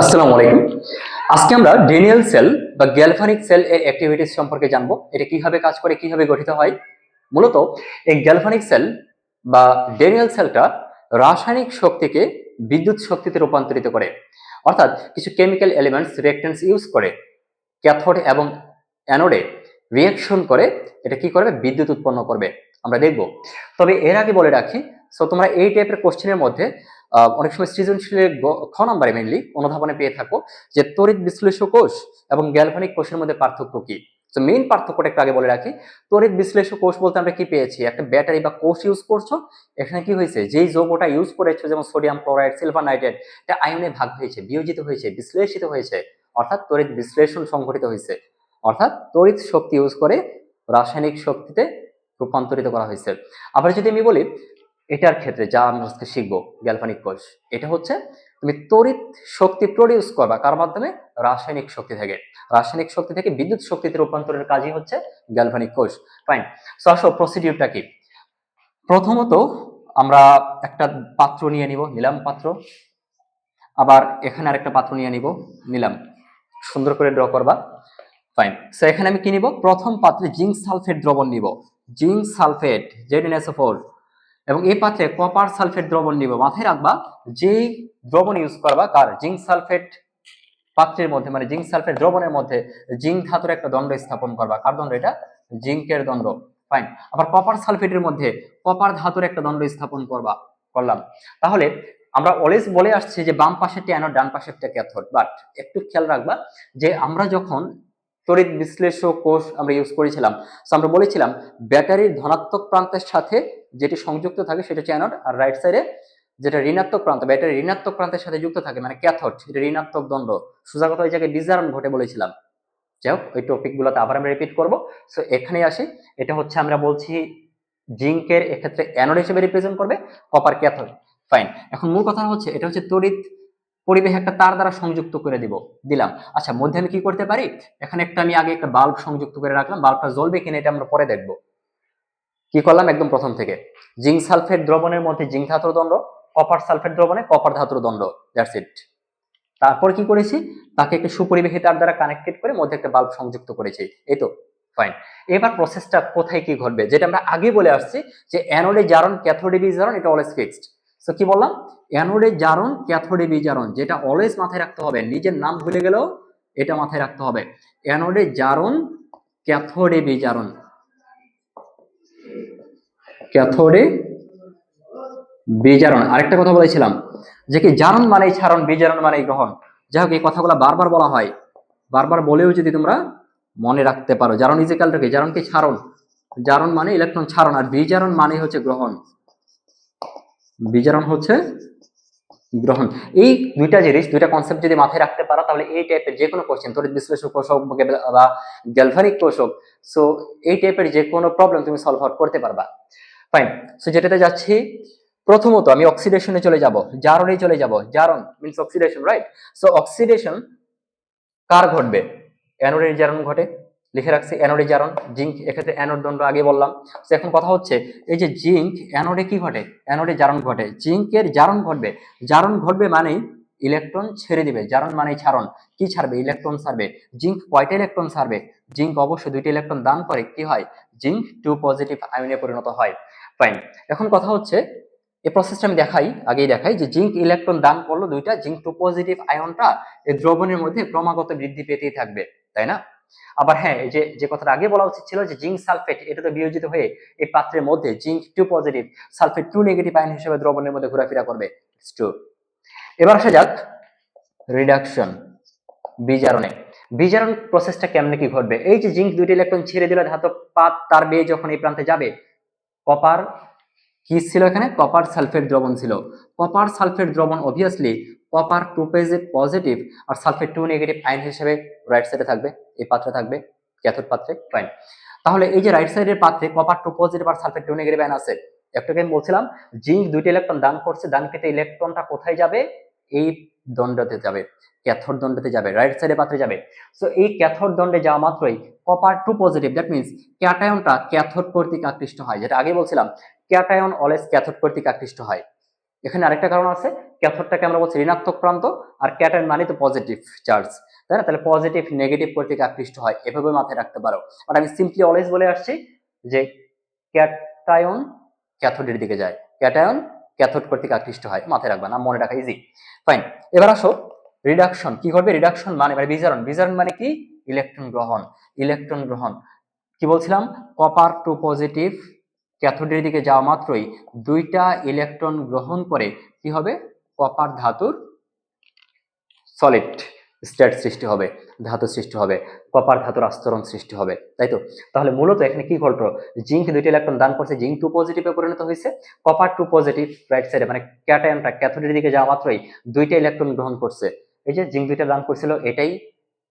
আসসালামু আলাইকুম। আজকে আমরা ডেনিয়াল সেল বা গ্যালভানিক সেল এর অ্যাক্টিভিটিস সম্পর্কে জানব। এটা কীভাবে কাজ করে, কীভাবে গঠিত হয়? মূলত এই গ্যালভানিক সেল বা ডেনিয়াল সেলটা রাসায়নিক শক্তিকে বিদ্যুৎ শক্তিতে রূপান্তরিত করে। অর্থাৎ কিছু কেমিক্যাল এলিমেন্টস রিয়েক্টেন্স ইউজ করে ক্যাথোড এবং অ্যানোডে রিয়াকশন করে, এটা কি করবে? বিদ্যুৎ উৎপন্ন করবে। আমরা দেখব। তবে এর আগে বলে রাখি সো তোমরা এই টাইপের কোশ্চেনের মধ্যে অনেক সময় সৃজনশীলের খ নম্বরে মেনলি অনুধাবনে পেয়ে থাকো যে তড়িৎ বিশ্লেষক কোষ এবং গ্যালভানিক কোষের মধ্যে পার্থক্য কি? তো মেইন পার্থক্যটা একটু আগে বলে রাখি। তড়িৎ বিশ্লেষক কোষ বলতে আমরা কি পেয়েছি? একটা ব্যাটারি বা কোষ ইউজ করছ, এখানে কি হয়েছে? যেই যৌগটা ইউজ করেছ, যেমন সোডিয়াম ক্লোরাইড সিলভার নাইট্রেট এটা আয়নে ভাগ হয়েছে, বিয়োজিত হয়েছে, বিশ্লেষিত হয়েছে, অর্থাৎ তড়িৎ বিশ্লেষণ সংঘটিত হয়েছে। অর্থাৎ তড়িৎ শক্তি ইউজ করে রাসায়নিক শক্তিতে রূপান্তরিত করা হয়েছে। আবার যদি আমি বলি এটার ক্ষেত্রে যা আমরা আজকে শিখব গ্যালভানিক কোষ এটা হচ্ছে তুমি তড়িৎ শক্তি প্রডিউস করবা, কার মাধ্যমে? রাসায়নিক শক্তি থেকে। রাসায়নিক শক্তি থেকে বিদ্যুৎ শক্তিতে রূপান্তরের কাজই হচ্ছে গ্যালভানিক কোষ ফাইন সো আসো প্রসিডিউরটা কি? প্রথমত আমরা একটা পাত্র নিয়ে নিব, নিলাম পাত্র। আবার এখানে আরেকটা পাত্র নিয়ে নিব, নিলাম। সুন্দর করে ড্র করবা। ফাইন সো এখানে আমি কি নিব? প্রথম পাত্রে জিঙ্ক সালফেট দ্রবণ নিব। জিঙ্ক সালফেট জেডিএনএসও4 এবং এই পাত্রে কপার সালফেট দ্রবণ নিব। মাথায় রাখবা, যেই দ্রবণ ইউজ করবা, কার? জিঙ্ক সালফেট পাত্রের মধ্যে মানে জিঙ্ক সালফেট দ্রবণের মধ্যে জিঙ্ক ধাতুর একটা দণ্ড স্থাপন করবা। কার দণ্ড এটা? জিঙ্কের দণ্ড। ফাইন আবার কপার সালফেটের মধ্যে কপার ধাতুর একটা দণ্ড স্থাপন করবা, করলাম। তাহলে আমরা অলওয়েজ বলে আসছি যে বাম পাশেরটা অ্যানোড ডান পাশেরটা ক্যাথোড বাট একটু খেয়াল রাখবা যে আমরা যখন তড়িৎ বিশ্লেষক কোষ আমরা ইউজ করেছিলাম। সো আমরা বলেছিলাম ব্যাটারির ধনাত্মক প্রান্তের সাথে যেটি সংযুক্ত থাকে সেটা হচ্ছে অ্যানোড আর রাইট সাইডে যেটা ঋণাত্মক প্রান্ত, ব্যাটারি ঋণাত্মক প্রান্তের সাথে যুক্ত থাকে মানে ক্যাথোড এটা ঋণাত্মক দণ্ড সোজা কথা ওই জায়গায় বিজারণ ঘটে বলেছিলাম। যাই হোক, ওই টপিকগুলোতে আবার আমরা রিপিট করব। সো এখানে আসি। এটা হচ্ছে আমরা বলছি জিঙ্কের এক্ষেত্রে অ্যানোড হিসেবে রিপ্রেজেন্ট করবে কপার ক্যাথোড ফাইন এখন মূল কথা হচ্ছে, এটা হচ্ছে তড়িৎ পরিবেশ একটা তার দ্বারা সংযুক্ত করে দিব, দিলাম। আচ্ছা মধ্যে আমি কি করতে পারি? এখানে একটা আমি আগে একটা বাল্ব সংযুক্ত করে রাখলাম বাল্বটা জ্বলবে কিনা এটা আমরা পরে দেখব। কি করলাম? একদম প্রথম থেকে। জিঙ্ক সালফেট দ্রবণের মধ্যে জিঙ্ক ধাতুর দণ্ড কপার সালফেট দ্রবণে কপার ধাতুর দণ্ড দ্যাটস ইট তারপর কি করেছি? তাকে একটা সুপরিবেশী তার দ্বারা কানেক্টেড করে মধ্যে একটা বাল্ব সংযুক্ত করেছি। এই তো ফাইন এবার প্রসেসটা কোথায় কি ঘটবে? যেটা আমরা আগে বলে আসছি যে অ্যানোডে জারণ ক্যাথোডে বিজারণ এটা অলওয়েজ ফিক্সড সো কি বললাম? অ্যানোডে জারণ, ক্যাথোডে বিজারণ, যেটা অলওয়েজ মাথায় রাখতে হবে। নিজের নাম ভুলে গেলেও এটা মাথায় রাখতে হবে। অ্যানোডে জারণ, ক্যাথোডে বিজারণ। ক্যাথোডে বিজারণ। আরেকটা কথা বলেছিলাম যে কি জারণ মানেই ছাড়ন বিজারণ মানেই গ্রহণ। যাই হোক, এই কথাগুলো বারবার বলা হয়। বারবার বলেও যদি তোমরা মনে রাখতে পারো। জারণ ইজিক্যালটা কি জারণ কি? ছাড়ন জারণ মানে ইলেকট্রন ছাড়ন আর বিজারণ মানে হচ্ছে গ্রহণ। বিজারণ হচ্ছে গ্রহণ। এই দুইটা জিনিস, দুইটা কনসেপ্ট যদি মাথায় রাখতে পারো, তাহলে এই টাইপের যে কোনো কোশ্চেন তড়িৎ বিশ্লেষক কোষ হোক বা গ্যালভানিক কোষ হোক সো এই টাইপের যে কোনো প্রবলেম তুমি সলভ আউট করতে পারবা। ফাইন সো যেটাতে যাচ্ছি, প্রথমত আমি অক্সিডেশনে চলে যাব, জারণে চলে যাব, জারণ means oxidation right so oxidation কার ঘটবে? অ্যানোডের জারণ ঘটে? লিখে রাখছি অ্যানোডে জারণ জিঙ্ক, এক্ষেত্রে অ্যানোড দণ্ড আগে বললাম। তো এখন কথা হচ্ছে, এই যে জিঙ্ক, অ্যানোডে কি ঘটে? অ্যানোডে জারণ ঘটে। জিঙ্কের জারণ ঘটবে। জারণ ঘটবে মানেই ইলেকট্রন ছেড়ে দিবে। জারণ মানেই ছাড়ন। কি ছাড়বে? ইলেকট্রন ছাড়বে। জিঙ্ক কয়টা ইলেকট্রন ছাড়বে? জিঙ্ক অবশ্যই দুইটা ইলেকট্রন দান করে। কি হয়? জিঙ্ক টু পজিটিভ আয়নে পরিণত হয়। ফাইন এখন কথা হচ্ছে এই প্রসেসটা আমি দেখাই, আগেই দেখাই যে জিঙ্ক ইলেকট্রন দান করল দুইটা। জিঙ্ক টু পজিটিভ আয়নটা এই দ্রবণের মধ্যে ক্রমাগত বৃদ্ধি পেতেই থাকবে। তাই না? আবার হ্যাঁ যে যে কথাটা আগে বলা উচিত ছিল যে জিঙ্ক সালফেট, এটা তো বিয়োজিত হয়ে এই পাত্রের মধ্যে zinc two positive, sulphate two negative ion হিসেবে দ্রবণের মধ্যে ঘোরাফেরা করবে। টু এবার আসা যাক রিডাকশন বিজারণে। বিজারণ প্রসেসটা কেমনে কি ঘটবে? এই যে জিঙ্ক দুইটা ইলেকট্রন ছেড়ে দিলে ধাতব পাত, তার বেয়ে যখন এই প্রান্তে যাবে কপার কি ছিল এখানে? কপার সালফেট দ্রবণ ছিল। কপার সালফেট দ্রবণ অবভিয়াসলি কপার টু পজিটিভ আর সালফেট টু নেগেটিভ আয়ন হিসেবে রাইট সাইডে থাকবে, এই পাত্রে থাকবে ক্যাথোড পাত্রে ফাইন তাহলে এই যে রাইট সাইডের পাত্রে কপার টু পজিটিভ আর সালফেট টু নেগেটিভ আয়ন আছে একটাকে আমি বলছিলাম, জিঙ্ক দুইটা ইলেকট্রন দান করছে দানকৃত ইলেকট্রনটা কোথায় যাবে? এই দণ্ডতে যাবে ক্যাথোড দণ্ডতে যাবে রাইট সাইডে পাত্রে যাবে। সো এই ক্যাথোড দণ্ডে যাওয়া মাত্রই copper two positive that means ক্যাটায়নটা cathode কর্তৃক আকৃষ্ট হয়, যেটা আগে বলছিলাম ক্যাটায়ন অলওয়েজ ক্যাথোড কর্তৃক আকৃষ্ট হয়। এখানে আরেকটা কারণ আছে, ক্যাথোডটাকে আমরা বলছি ঋণাত্মক প্রান্ত আর ক্যাটায়ন মানে তো পজিটিভ চার্জ তাই না? তাহলে পজিটিভ নেগেটিভ কর্তৃক আকৃষ্ট হয়? এভাবে মাথায় রাখতে পারো। বাট আমি সিম্পলি অলওয়েজ বলে আসছি যে ক্যাটায়ন ক্যাথোডের দিকে যায়। ক্যাটায়ন ক্যাথোড কর্তৃক আকৃষ্ট হয়? মাথায় রাখবা না, মনে রাখা ইজি ফাইন এবার আসো রিডাকশন কি করবে? রিডাকশন মানে মানে বিজারণ বিজারণ মানে কি? ইলেকট্রন গ্রহণ ইলেকট্রন গ্রহণ। কি বলছিলাম? কপার টু পজিটিভ ক্যাথোডের দিকে যাওয়া মাত্রই দুইটা ইলেকট্রন গ্রহণ করে কি হবে? কপার ধাতুর সলিড স্টেট সৃষ্টি হবে, ধাতু সৃষ্টি হবে, কপার ধাতুর আস্তরণ সৃষ্টি হবে, তাই তো? তাহলে মূলত এখানে কি ঘটলো? জিঙ্ক দুইটা ইলেকট্রন দান করছে, জিঙ্ক টু পজিটিভে পরিণত হয়েছে, কপার টু পজিটিভ রাইট সাইডে মানে ক্যাটায়নটা ক্যাথোডের দিকে যাওয়া মাত্রই দুইটা ইলেকট্রন গ্রহণ করছে। এই যে জিঙ্ক দুইটা দান করছিল, এটাই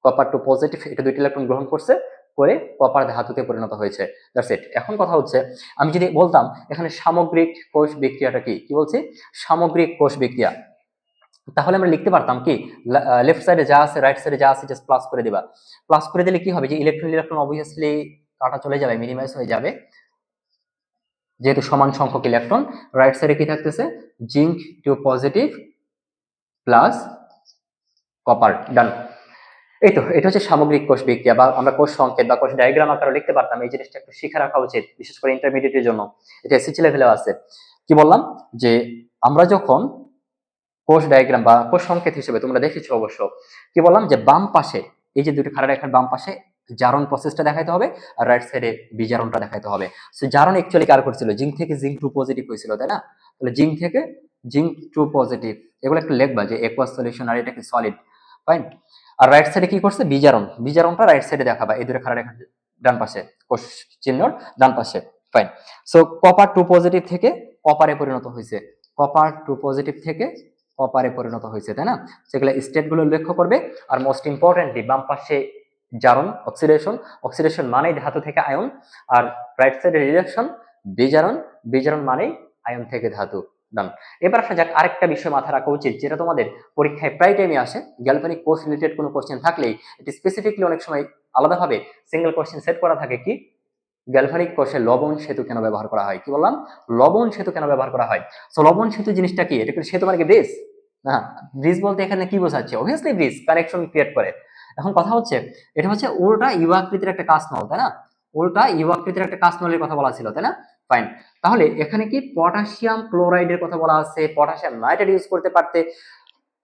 কপার টু পজিটিভ এটা দুইটা ইলেকট্রন গ্রহণ করছে করে কপার ধাতুতে পরিণত হয়েছে। দ্যাটস ইট এখন কথা হচ্ছে, আমি যদি বলতাম, এখানে সামগ্রিক কোষ বিক্রিয়াটা কি? কি বলছি? সামগ্রিক কোষ বিক্রিয়া। তাহলে আমরা লিখতে পারতাম কি? লেফট সাইডে যা আছে রাইট সাইডে যা আছে জাস্ট প্লাস করে দিবা। প্লাস করে দিলে কি হবে? যে ইলেকট্রন ইলেকট্রন অবভিয়াসলি কাটা চলে যাবে মিনিমাইজ হয়ে যাবে। যেহেতু সমান সংখ্যক ইলেকট্রন রাইট সাইডে কি থাকতেছে? Zinc two positive plus copper ডান এই তো, এটা হচ্ছে সামগ্রিক কোষ বিক্রিয়া বা আমরা কোষ সংকেত বা কোষ ডায়াগ্রাম আকারে লিখতে পারতাম, এই জিনিসটা একটু শিখে রাখা উচিত, বিশেষ করে ইন্টারমিডিয়েটের জন্য। এটা এসএসসি লেভেলে আছে। কি বললাম? যে আমরা যখন কোষ ডায়াগ্রাম বা কোষ সংকেত হিসেবে তোমরা দেখেছ অবশ্য, কি বললাম? যে বাম পাশে, এই যে দুটি খাড়া রেখার বাম পাশে, জারণ প্রসেসটা দেখাইতে হবে আর রাইট সাইডে বিজারণটা দেখাইতে হবে। সো জারণ অ্যাকচুয়ালি কার করছিল? জিঙ্ক থেকে জিঙ্ক টু পজিটিভ হয়েছিল, তাই না? তাহলে জিঙ্ক থেকে জিঙ্ক টু পজিটিভ এগুলো একটু লিখবা যে একোয়াস সলিউশন আর এটা কি সলিড ফাইন আর রাইট সাইডে কি করছে? বিজারণ বিজারণটা রাইট সাইডে দেখাবা। এই দুটো রেখার ডান পাশে। কোষ চিহ্নর ডান পাশে। Fine so copper two positive থেকে কপারে পরিণত হয়েছে। কপার টু পজিটিভ থেকে কপারে পরিণত হয়েছে, তাই না? সেগুলো স্টেটগুলো লক্ষ্য করবে। আর মোস্ট ইম্পর্টেন্টলি বাম পাশে জারণ অক্সিডেশন অক্সিডেশন মানেই ধাতু থেকে আয়ন। আর রাইট সাইডে রিডাকশন বিজারণ বিজারণ মানেই আয়ন থেকে ধাতু। ডান এবার আসা যাক আরেকটা বিষয় মাথায় রাখা উচিত, যেটা তোমাদের পরীক্ষায় প্রায় টাইমে আসে। গ্যালভানিক কোর্স রিলেটেড কোনো কোশ্চেন থাকলেই এটি স্পেসিফিকলি অনেক সময় আলাদাভাবে সিঙ্গেল কোশ্চেন সেট করা থাকে কি? গ্যালভানিক কোষে লবণ সেতু কেন ব্যবহার করা হয়? কি বললাম? লবণ সেতু কেন ব্যবহার করা হয়? সো লবণ সেতু জিনিসটা কি? এটা সেতু মানে কি ব্রিজ না ব্রিজ বলতে এখানে কি বোঝাচ্ছে? অবভিয়াসলি ব্রিজ কানেকশন ক্রিয়েট করে। এখন কথা হচ্ছে, এটা হচ্ছে উল্টা ইউ আকৃতির একটা কাজ নল তাই না? উল্টা ইউ আকৃতির একটা কাজ নলের কথা বলা ছিল, তাই না? ফাইন তাহলে এখানে কি পটাশিয়াম ক্লোরাইডের কথা বলা আছে পটাশিয়াম নাইট্রেট ইউজ করতে পারতে?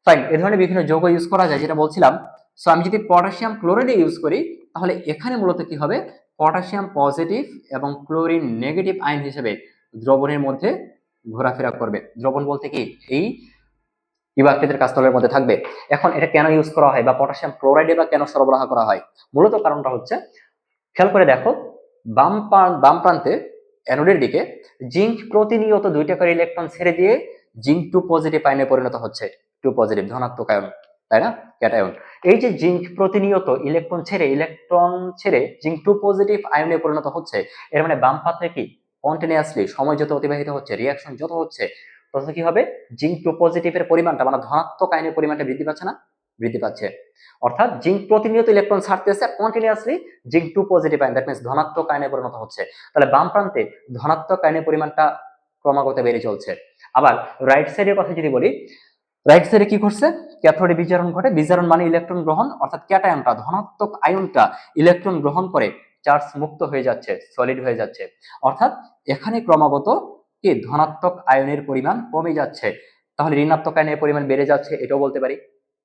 ফাইন এ ধরনের বিভিন্ন যৌগ ইউজ করা যায়, যেটা বলছিলাম। সো আমি যদি পটাশিয়াম ক্লোরাইড ইউজ করি, তাহলে এখানে মূলত কি হবে? পটাশিয়াম পজিটিভ এবং ক্লোরিন নেগেটিভ আয়ন হিসেবে দ্রবণের মধ্যে ঘোরাফেরা করবে। দ্রবণ বলতে কি? এই ইবাকৃতের কাস্তলের মধ্যে থাকবে। এখন এটা কেন ইউজ করা হয় বা পটাশিয়াম ক্লোরাইডে বা কেন সরবরাহ করা হয়? মূলত কারণটা হচ্ছে খেয়াল করে দেখো, বাম বাম প্রান্তে অ্যানোডের দিকে জিঙ্ক প্রতিনিয়ত দুইটা করে ইলেকট্রন ছেড়ে দিয়ে জিঙ্ক টু পজিটিভ আয়নে পরিণত হচ্ছে। টু পজিটিভ ধনাত্মক আয়ন, তাই না? ক্যাটায়ন এই যে জিঙ্ক প্রতিনিয়ত ইলেকট্রন ছেড়ে ইলেকট্রন ছেড়ে জিঙ্ক টু পজিটিভ আয়নে পরিণত হচ্ছে, এর মানে বাম পাত্রে কি? কন্টিনিউয়াসলি সময় যত অতিবাহিত হচ্ছে রিয়াকশন যত হচ্ছে, তত কি হবে? জিঙ্ক টু পজিটিভের পরিমাণটা মানে ধনাত্মক আয়নের পরিমাণটা বৃদ্ধি পাচ্ছে না? বৃদ্ধি পাচ্ছে। অর্থাৎ জিঙ্ক প্রতিনিয়ত electron ছাড়তেছে continuously zinc two positive ion that means ধনাত্মক আয়নে পরিণত হচ্ছে। তাহলে বাম প্রান্তে ধনাত্মক আয়নের পরিমাণটা ক্রমাগত বেড়ে চলছে। আবার রাইট সাইডের কথা যদি বলি রাইট সাইডে কি করছে ক্যাথোডে বিজারণ ঘটে। বিজারণ মানে ইলেকট্রন গ্রহণ, অর্থাৎ ক্যাটায়নটা ধনাত্মক আয়নটা ইলেকট্রন গ্রহণ করে চার্জ মুক্ত হয়ে যাচ্ছে সলিড হয়ে যাচ্ছে। অর্থাৎ এখানে ক্রমাগত কি? ধনাত্মক আয়নের পরিমাণ কমে যাচ্ছে। তাহলে ঋণাত্মক আয়নের পরিমাণ বেড়ে যাচ্ছে, এটাও বলতে পারি।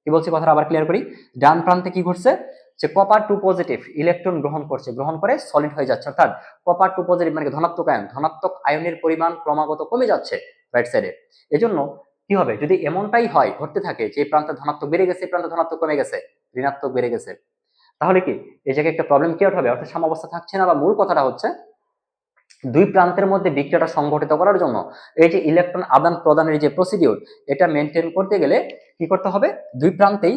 কি বলছি কথাটা আবার ক্লিয়ার করি? ডান প্রান্তে কি ঘটছে যে কপার টু পজিটিভ ইলেকট্রন গ্রহণ করছে, গ্রহণ করে সলিড হয়ে যাচ্ছে, অর্থাৎ কপার টু পজিটিভ মানে ধনাত্মক আয়ন ধনাত্মক আয়নের পরিমাণ ক্রমাগত কমে যাচ্ছে রাইট সাইডে এজন্য কি হবে? যদি এমনটাই হয়, ঘটতে থাকে, যে প্রান্তে ধনাত্মক বেড়ে গেছে, প্রান্তে ধনাত্মক কমে গেছে, ঋণাত্মক বেড়ে গেছে, তাহলে কি? এই জায়গায় একটা প্রবলেম ক্রিয়েট হবে? অর্থাৎ সাম্যাবস্থা থাকছে না বা মূল কথাটা হচ্ছে দুই প্রান্তের মধ্যে বিক্রিয়াটা সংগঠিত করার জন্য এই যে ইলেকট্রন আদান প্রদানের যে প্রসিডিওর এটা মেনটেন করতে গেলে কি করতে হবে? দুই প্রান্তেই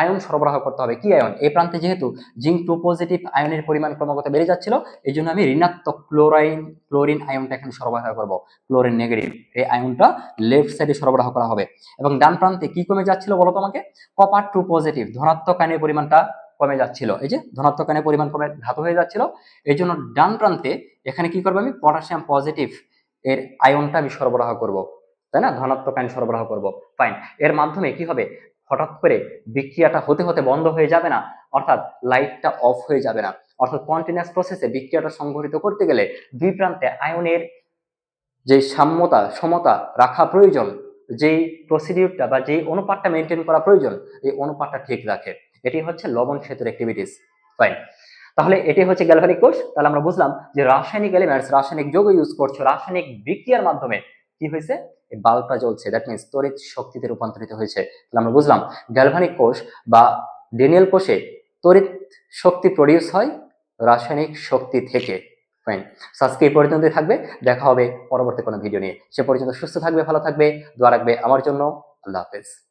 আয়ন সরবরাহ করতে হবে। কি আয়ন? এই প্রান্তে যেহেতু জিঙ্ক টু পজিটিভ আয়নের পরিমাণ ক্রমাগত বেড়ে যাচ্ছিল, এই জন্য আমি ঋণাত্মক ক্লোরাইন ক্লোরিন আয়নটা এখানে সরবরাহ করব। ক্লোরিন নেগেটিভ এই আয়নটা লেফট সাইডে সরবরাহ করা হবে। এবং ডান প্রান্তে কি কমে যাচ্ছিল বলো তোমাকে কপার টু পজিটিভ ধনাত্মক আয়নের পরিমাণটা কমে যাচ্ছিল। এই যে ধনাত্মক আয়নের পরিমাণ কমে ধাতু হয়ে যাচ্ছিল। এই জন্য ডান প্রান্তে এখানে কি করব আমি? পটাশিয়াম পজিটিভ এর আয়নটা আমি সরবরাহ করব। তাই না? ধনাত্মক আয়ন সরবরাহ করব। ফাইন এর মাধ্যমে কি হবে? হঠাৎ করে বিক্রিয়াটা হতে হতে বন্ধ হয়ে যাবে না। অর্থাৎ লাইটটা অফ হয়ে যাবে না। অর্থাৎ কন্টিনিউয়াস প্রসেসে বিক্রিয়াটা সংঘটিত করতে গেলে দুই প্রান্তে আয়নের যে সাম্যতা, সমতা রাখা প্রয়োজন, যেই প্রসিডিউরটা বা যেই অনুপাতটা মেনটেন করা প্রয়োজন, এই অনুপাতটা ঠিক রাখে। এটি হচ্ছে লবণ সেতুর অ্যাক্টিভিটিস ফাইন তাহলে এটি হচ্ছে গ্যালভানিক কোর্স তাহলে আমরা বুঝলাম যে রাসায়নিক এলিমেন্টস রাসায়নিক যৌগ ইউজ করছ, রাসায়নিক বিক্রিয়ার মাধ্যমে কি হয়েছে? বাল্বটা জ্বলছে। দ্যাট মিনস তড়িৎ শক্তিতে রূপান্তরিত হয়েছে। তাহলে আমরা বুঝলাম গ্যালভানিক কোষ বা ডেনিয়াল কোষে তড়িৎ শক্তি প্রডিউস হয় রাসায়নিক শক্তি থেকে। ফাইন আজকে এই পর্যন্তই থাকবে। দেখা হবে পরবর্তী কোনো ভিডিও নিয়ে। সে পর্যন্ত সুস্থ থাকবে, ভালো থাকবে, দোয়া রাখবে আমার জন্য। আল্লাহ হাফেজ।